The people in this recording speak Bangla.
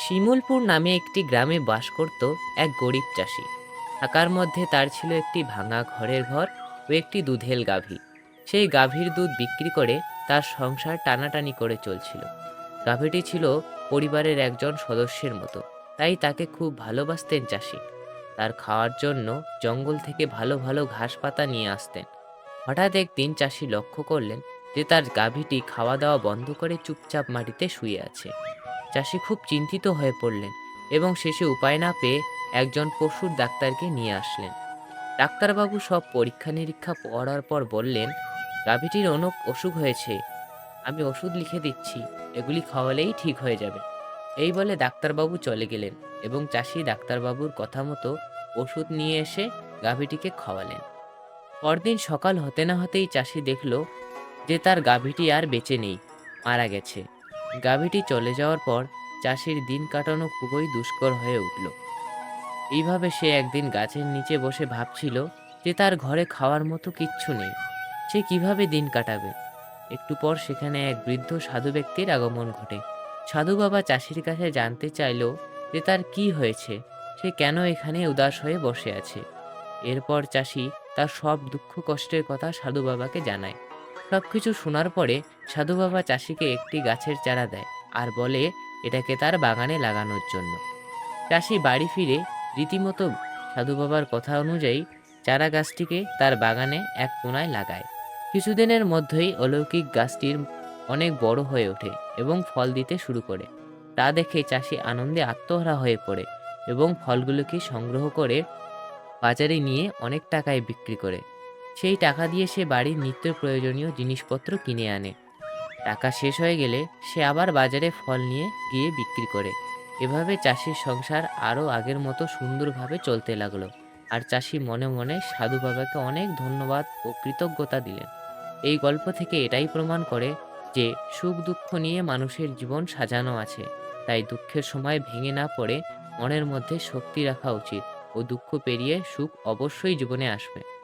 শিমুলপুর নামে একটি গ্রামে বাস করত এক গরিব চাষি। থাকার মধ্যে তার ছিল একটি ভাঙা ঘরের ঘর ও একটি দুধেল গাভী। সেই গাভীর দুধ বিক্রি করে তার সংসার টানাটানি করে চলছিল। গাভীটি ছিল পরিবারের একজন সদস্যের মতো, তাই তাকে খুব ভালোবাসতেন চাষি। তার খাওয়ার জন্য জঙ্গল থেকে ভালো ভালো ঘাস পাতা নিয়ে আসতেন। হঠাৎ একদিন চাষি লক্ষ্য করলেন যে তার গাভীটি খাওয়া দাওয়া বন্ধ করে চুপচাপ মাটিতে শুয়ে আছে। চাষি খুব চিন্তিত হয়ে পড়লেন এবং শেষে উপায় না পেয়ে একজন পশুর ডাক্তারকে নিয়ে আসলেন। ডাক্তারবাবু সব পরীক্ষা নিরীক্ষা করার পর বললেন, গাভীটির অনেক অসুখ হয়েছে। আমি ওষুধ লিখে দিচ্ছি। এগুলি খাওয়ালেই ঠিক হয়ে যাবে। এই বলে ডাক্তারবাবু চলে গেলেন এবং চাষি ডাক্তারবাবুর কথা মতো ওষুধ নিয়ে এসে গাভীটিকে খাওয়ালেন। পরদিন সকাল হতে না হতেই চাষি দেখল যে তার গাভীটি আর বেঁচে নেই, মারা গেছে। গাভীটি চলে যাওয়ার পর চাষির দিন কাটানো খুবই দুষ্কর হয়ে উঠল। এইভাবে সে একদিন গাছের নিচে বসে ভাবছিল যে তার ঘরে খাওয়ার মতো কিচ্ছু নেই। সে কীভাবে দিন কাটাবে? একটু পর সেখানে এক বৃদ্ধ সাধু ব্যক্তির আগমন ঘটে। সাধু বাবা চাষির কাছে জানতে চাইল যে তার কি হয়েছে। সে কেন এখানে উদাস হয়ে বসে আছে? এরপর চাষি তার সব দুঃখ কষ্টের কথা সাধু বাবাকে জানায়। সব কিছু শোনার পরে সাধু বাবা চাষিকে একটি গাছের চারা দেয় আর বলে, এটাকে তার বাগানে লাগানোর জন্য। চাষি বাড়ি ফিরে রীতিমতো সাধু বাবার কথা অনুযায়ী চারা গাছটিকে তার বাগানে এক কোনায় লাগায়। কিছুদিনের মধ্যেই অলৌকিক গাছটির অনেক বড় হয়ে ওঠে এবং ফল দিতে শুরু করে। তা দেখে চাষি আনন্দে আত্মহারা হয়ে পড়ে এবং ফলগুলোকে সংগ্রহ করে বাজারে নিয়ে অনেক টাকায় বিক্রি করে। সেই টাকা দিয়ে সে বাড়ির নিত্য প্রয়োজনীয় জিনিসপত্র কিনে আনে। টাকা শেষ হয়ে গেলে সে আবার বাজারে ফল নিয়ে গিয়ে বিক্রি করে। এভাবে চাষির সংসার আরও আগের মতো সুন্দরভাবে চলতে লাগল আর চাষি মনে মনে সাধু বাবাকে অনেক ধন্যবাদ ও কৃতজ্ঞতা দিলেন। এই গল্প থেকে এটাই প্রমাণ করে যে সুখ দুঃখ নিয়ে মানুষের জীবন সাজানো আছে। তাই দুঃখের সময় ভেঙে না পড়ে মনের মধ্যে শক্তি রাখা উচিত ও দুঃখ পেরিয়ে সুখ অবশ্যই জীবনে আসবে।